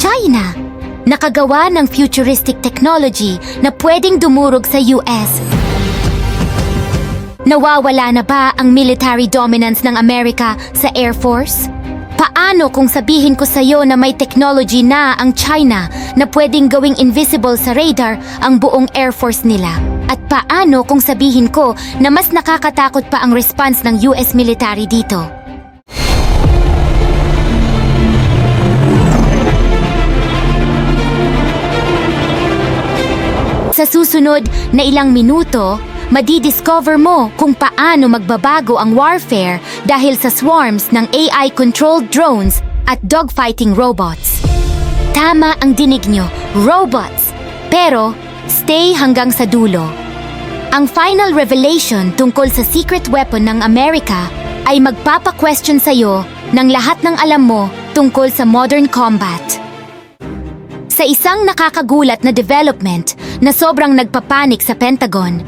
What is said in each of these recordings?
China. Nakagawa ng futuristic technology na pwedeng dumurog sa US. Nawawala na ba ang military dominance ng Amerika sa Air Force? Paano kung sabihin ko sa'yo na may technology na ang China na pwedeng gawing invisible sa radar ang buong Air Force nila? At paano kung sabihin ko na mas nakakatakot pa ang response ng US military dito? Sa susunod na ilang minuto, madidiscover mo kung paano magbabago ang warfare dahil sa swarms ng AI-controlled drones at dogfighting robots. Tama ang dinig nyo, robots! Pero, stay hanggang sa dulo. Ang final revelation tungkol sa secret weapon ng Amerika ay magpapa-question sa'yo ng lahat ng alam mo tungkol sa modern combat. Sa isang nakakagulat na development na sobrang nagpapanik sa Pentagon,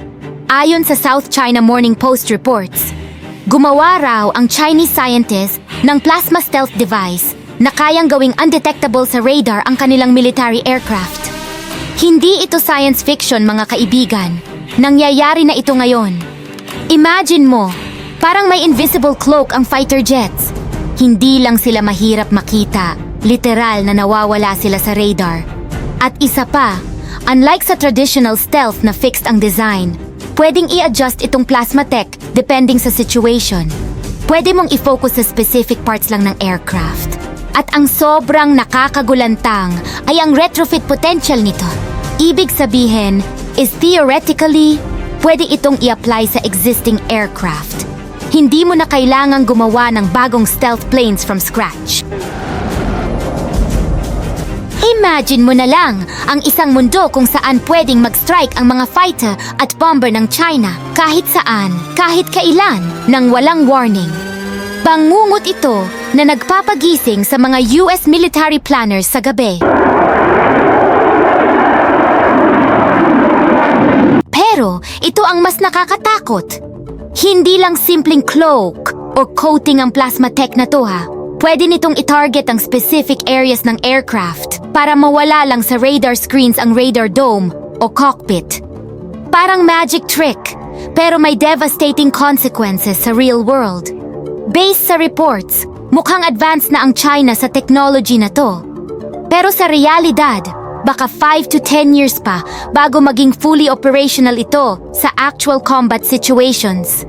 ayon sa South China Morning Post reports, gumawa raw ang Chinese scientist ng plasma stealth device na kayang gawing undetectable sa radar ang kanilang military aircraft. Hindi ito science fiction mga kaibigan. Nangyayari na ito ngayon. Imagine mo, parang may invisible cloak ang fighter jets. Hindi lang sila mahirap makita, literal na nawawala sila sa radar. At isa pa, unlike sa traditional stealth na fixed ang design, pwedeng i-adjust itong plasma tech depending sa situation. Pwede mong i-focus sa specific parts lang ng aircraft. At ang sobrang nakakagulantang ay ang retrofit potential nito. Ibig sabihin is theoretically, pwede itong i-apply sa existing aircraft. Hindi mo na kailangang gumawa ng bagong stealth planes from scratch. Imagine mo na lang ang isang mundo kung saan pwedeng mag-strike ang mga fighter at bomber ng China kahit saan, kahit kailan, nang walang warning. Bangungot ito na nagpapagising sa mga US military planners sa gabi. Pero ito ang mas nakakatakot. Hindi lang simpleng cloak o coating ang plasma tech na to ha. Pwede nitong i-target ang specific areas ng aircraft para mawala lang sa radar screens ang radar dome o cockpit. Parang magic trick, pero may devastating consequences sa real world. Based sa reports, mukhang advanced na ang China sa technology na to. Pero sa realidad, baka 5 to 10 years pa bago maging fully operational ito sa actual combat situations.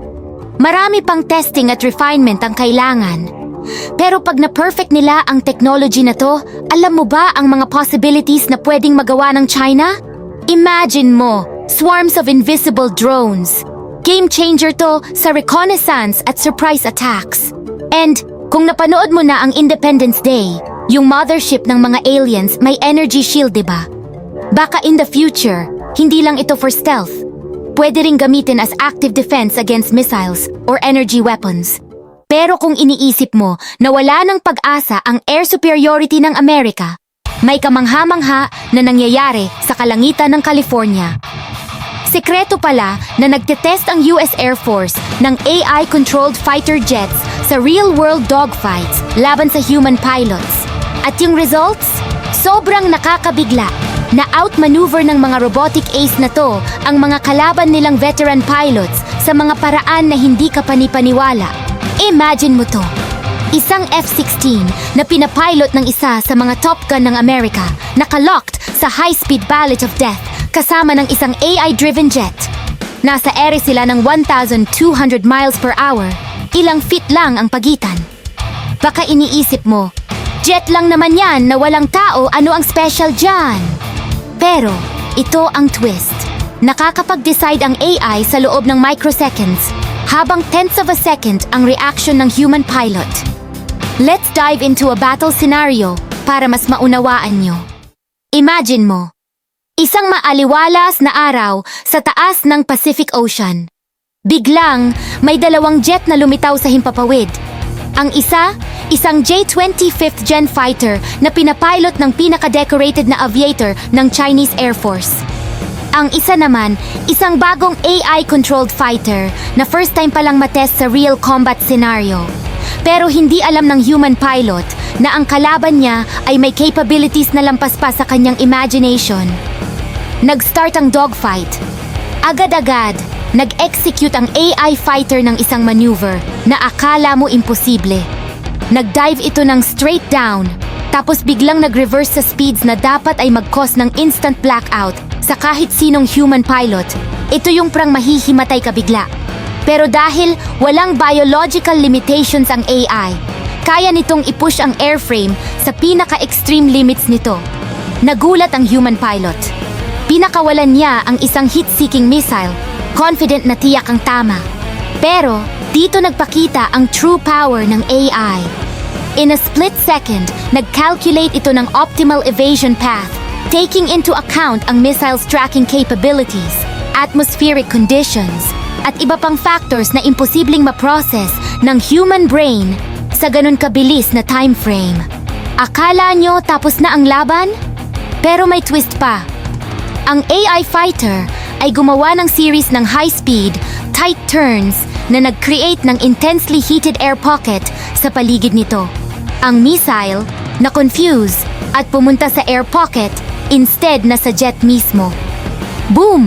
Marami pang testing at refinement ang kailangan. Pero pag na-perfect nila ang technology na to, alam mo ba ang mga possibilities na pwedeng magawa ng China? Imagine mo, swarms of invisible drones. Game changer to sa reconnaissance at surprise attacks. And kung napanood mo na ang Independence Day, yung mothership ng mga aliens may energy shield, 'di ba? Baka in the future, hindi lang ito for stealth. Pwede ring gamitin as active defense against missiles or energy weapons. Pero kung iniisip mo na wala ng pag-asa ang air superiority ng Amerika, may kamangha-mangha na nangyayari sa kalangitan ng California. Sekreto pala na nagtetest ang US Air Force ng AI-controlled fighter jets sa real-world dogfights laban sa human pilots. At yung results? Sobrang nakakabigla na outmaneuver ng mga robotic ace na to ang mga kalaban nilang veteran pilots sa mga paraan na hindi ka panipaniwala. Imagine mo to. Isang F-16 na pinapilot ng isa sa mga Top Gun ng Amerika, nakalocked sa high-speed ballet of death kasama ng isang AI-driven jet. Nasa ere sila ng 1,200 miles per hour, ilang feet lang ang pagitan. Baka iniisip mo, jet lang naman yan na walang tao, ano ang special dyan? Pero, ito ang twist. Nakakapag-decide ang AI sa loob ng microseconds, habang tenths of a second ang reaction ng human pilot. Let's dive into a battle scenario para mas maunawaan nyo. Imagine mo, isang maaliwalas na araw sa taas ng Pacific Ocean. Biglang, may dalawang jet na lumitaw sa himpapawid. Ang isa, isang J-20 5th Gen fighter na pinapilot ng pinaka-decorated na aviator ng Chinese Air Force. Ang isa naman, isang bagong AI-controlled fighter na first time palang matest sa real combat scenario. Pero hindi alam ng human pilot na ang kalaban niya ay may capabilities na lampas pa sa kanyang imagination. Nag-start ang dogfight. Agad-agad, nag-execute ang AI fighter ng isang maneuver na akala mo imposible. Nag-dive ito ng straight down, tapos biglang nag-reverse sa speeds na dapat ay mag-cause ng instant blackout sa kahit sinong human pilot. Ito yung prang mahihimatay ka bigla. Pero dahil walang biological limitations ang AI, kaya nitong i-push ang airframe sa pinaka-extreme limits nito. Nagulat ang human pilot. Pinakawalan niya ang isang heat-seeking missile, confident na tiyak ang tama. Pero dito nagpakita ang true power ng AI. In a split second, nag-calculate ito ng optimal evasion path, taking into account ang missile's tracking capabilities, atmospheric conditions, at iba pang factors na imposibleng ma-process ng human brain sa ganun kabilis na time frame. Akala nyo tapos na ang laban? Pero may twist pa. Ang AI fighter ay gumawa ng series ng high-speed, tight turns na nag-create ng intensely heated air pocket sa paligid nito. Ang missile na-confuse at pumunta sa air pocket instead na sa jet mismo. Boom!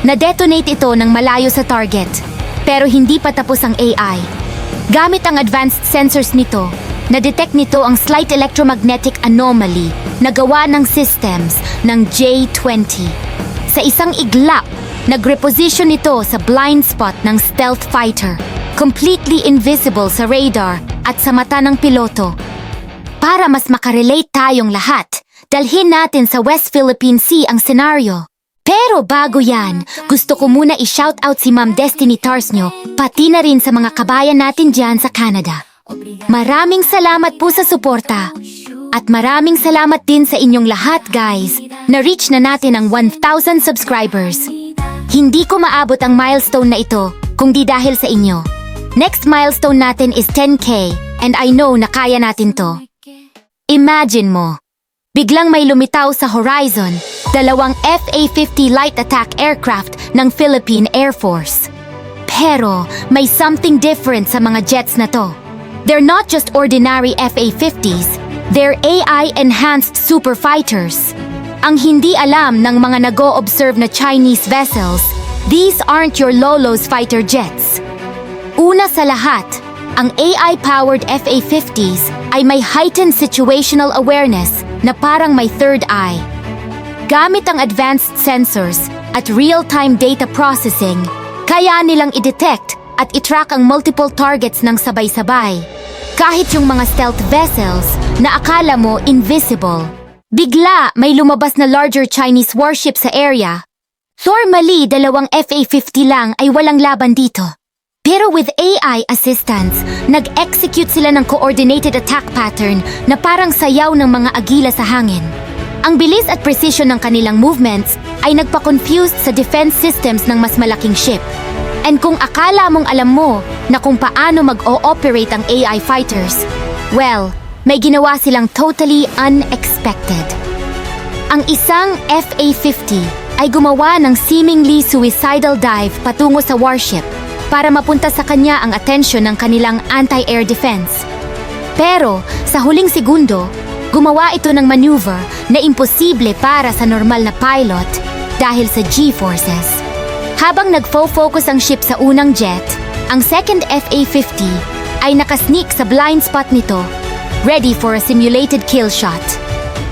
Na-detonate ito ng malayo sa target. Pero hindi pa tapos ang AI. Gamit ang advanced sensors nito, na-detect nito ang slight electromagnetic anomaly na gawa ng systems ng J-20. Sa isang iglap, nag-reposition ito sa blind spot ng stealth fighter, completely invisible sa radar at sa mata ng piloto. Para mas makarelate tayong lahat, dalhin natin sa West Philippine Sea ang senaryo. Pero bago yan, gusto ko muna i-shoutout si Ma'am Destiny Tarsnyo, pati na rin sa mga kabayan natin dyan sa Canada. Maraming salamat po sa suporta. At maraming salamat din sa inyong lahat guys, na-reach na natin ang 1,000 subscribers. Hindi ko maabot ang milestone na ito kung di dahil sa inyo. Next milestone natin is 10k and I know na kaya natin to. Imagine mo, biglang may lumitaw sa horizon, dalawang FA-50 light attack aircraft ng Philippine Air Force. Pero may something different sa mga jets na to. They're not just ordinary FA-50s, they're AI-enhanced super fighters. Ang hindi alam ng mga nag-o-observe na Chinese vessels, these aren't your Lolo's fighter jets. Una sa lahat, ang AI-powered FA-50s ay may heightened situational awareness na parang may third eye. Gamit ang advanced sensors at real-time data processing, kaya nilang i-detect at i-track ang multiple targets ng sabay-sabay. Kahit yung mga stealth vessels na akala mo invisible. Bigla may lumabas na larger Chinese warship sa area. Normally, dalawang FA-50 lang ay walang laban dito. Pero with AI assistance, nag-execute sila ng coordinated attack pattern na parang sayaw ng mga agila sa hangin. Ang bilis at precision ng kanilang movements ay nagpa-confused sa defense systems ng mas malaking ship. And kung akala mong alam mo na kung paano mag-o-operate ang AI fighters, well, may ginawa silang totally unexpected. Ang isang FA-50 ay gumawa ng seemingly suicidal dive patungo sa warship para mapunta sa kanya ang atensyon ng kanilang anti-air defense. Pero sa huling segundo, gumawa ito ng maneuver na imposible para sa normal na pilot dahil sa G-forces. Habang nagfo-focus ang ship sa unang jet, ang second FA-50 ay nakasneak sa blind spot nito, ready for a simulated kill shot.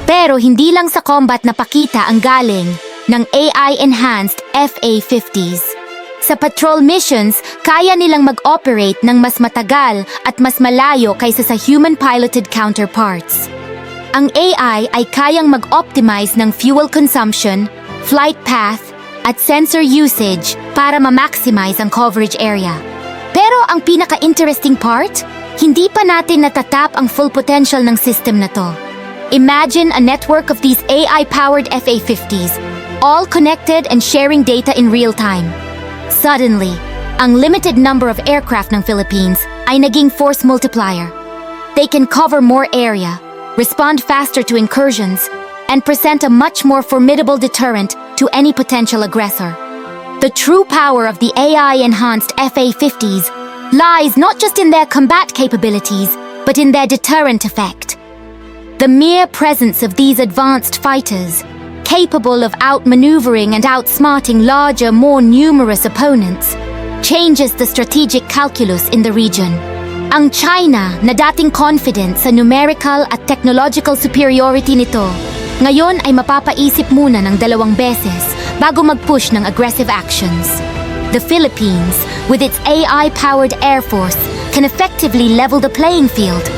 Pero hindi lang sa combat napakita ang galing ng AI-enhanced FA-50s. Sa patrol missions, kaya nilang mag-operate ng mas matagal at mas malayo kaysa sa human-piloted counterparts. Ang AI ay kayang mag-optimize ng fuel consumption, flight path, at sensor usage para ma-maximize ang coverage area. Pero ang pinaka-interesting part, hindi pa natin natatap ang full potential ng system na to. Imagine a network of these AI-powered FA-50s, all connected and sharing data in real time. Suddenly, ang limited number of aircraft ng Philippines ay naging force multiplier. They can cover more area, respond faster to incursions, and present a much more formidable deterrent to any potential aggressor. The true power of the AI-enhanced FA-50s lies not just in their combat capabilities, but in their deterrent effect. The mere presence of these advanced fighters, capable of outmaneuvering and outsmarting larger, more numerous opponents, changes the strategic calculus in the region. Ang China na dating confident sa numerical at technological superiority nito, ngayon ay mapapaisip muna ng dalawang beses bago mag-push ng aggressive actions. The Philippines, with its AI-powered air force, can effectively level the playing field.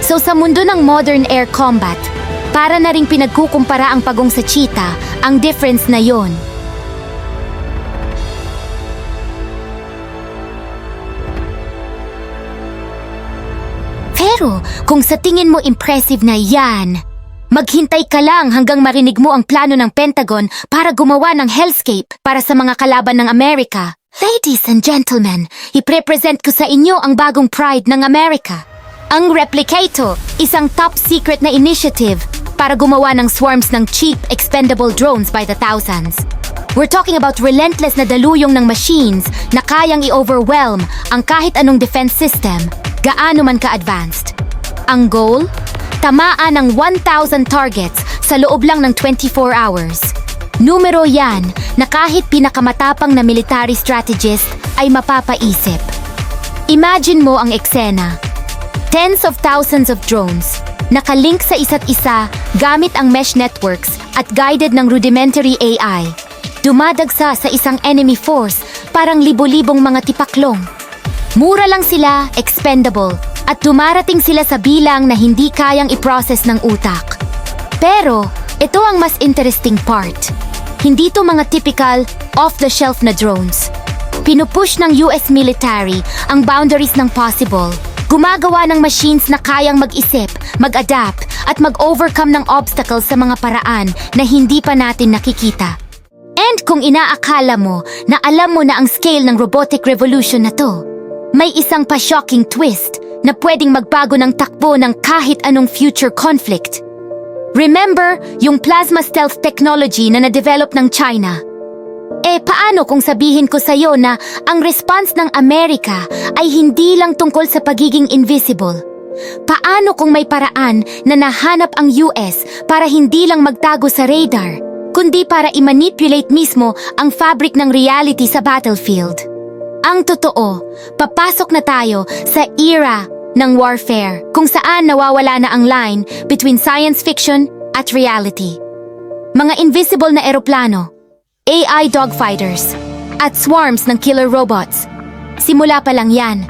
So sa mundo ng modern air combat, para na ring pinagkukumpara ang pagong sa cheetah, ang difference na yon. Pero kung sa tingin mo impressive na yan, maghintay ka lang hanggang marinig mo ang plano ng Pentagon para gumawa ng hellscape para sa mga kalaban ng Amerika. Ladies and gentlemen, iprepresent ko sa inyo ang bagong pride ng Amerika. Ang Replicator, isang top secret na initiative para gumawa ng swarms ng cheap, expendable drones by the thousands. We're talking about relentless na daluyong ng machines na kayang i-overwhelm ang kahit anong defense system, gaano man ka-advanced. Ang goal? Tamaan ng 1,000 targets sa loob lang ng 24 hours. Numero yan na kahit pinakamatapang na military strategist ay mapapaisip. Imagine mo ang eksena. Tens of thousands of drones, nakalink sa isa't isa gamit ang mesh networks at guided ng rudimentary AI. Dumadagsa sa isang enemy force parang libo-libong mga tipaklong. Mura lang sila, expendable, at dumarating sila sa bilang na hindi kayang i-process ng utak. Pero, ito ang mas interesting part. Hindi to mga typical, off-the-shelf na drones. Pinupush ng US military ang boundaries ng possible. Gumagawa ng machines na kayang mag-isip, mag-adapt, at mag-overcome ng obstacles sa mga paraan na hindi pa natin nakikita. And kung inaakala mo na alam mo na ang scale ng robotic revolution na to, may isang pa-shocking twist na pwedeng magbago ng takbo ng kahit anong future conflict. Remember yung plasma stealth technology na na-develop ng China? Eh paano kung sabihin ko sa'yo na ang response ng Amerika ay hindi lang tungkol sa pagiging invisible? Paano kung may paraan na nahanap ang US para hindi lang magtago sa radar, kundi para i-manipulate mismo ang fabric ng reality sa battlefield? Ang totoo, papasok na tayo sa era ng warfare kung saan nawawala na ang line between science fiction at reality. Mga invisible na eroplano, AI dogfighters, at swarms ng killer robots. Simula pa lang yan.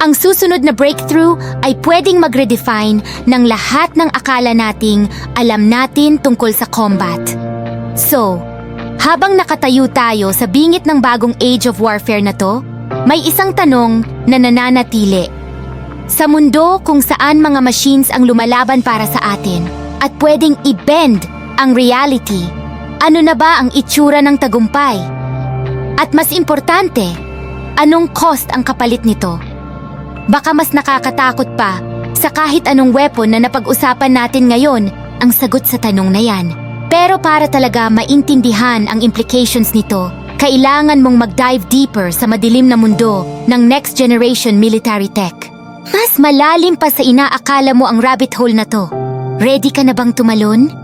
Ang susunod na breakthrough ay pwedeng mag-redefine ng lahat ng akala nating alam natin tungkol sa combat. So, habang nakatayo tayo sa bingit ng bagong age of warfare na to, may isang tanong na nananatili. Sa mundo kung saan mga machines ang lumalaban para sa atin at pwedeng i-bend ang reality, ano na ba ang itsura ng tagumpay? At mas importante, anong cost ang kapalit nito? Baka mas nakakatakot pa sa kahit anong weapon na napag-usapan natin ngayon ang sagot sa tanong na yan. Pero para talaga maintindihan ang implications nito, kailangan mong mag-dive deeper sa madilim na mundo ng next generation military tech. Mas malalim pa sa inaakala mo ang rabbit hole na to. Ready ka na bang tumalon?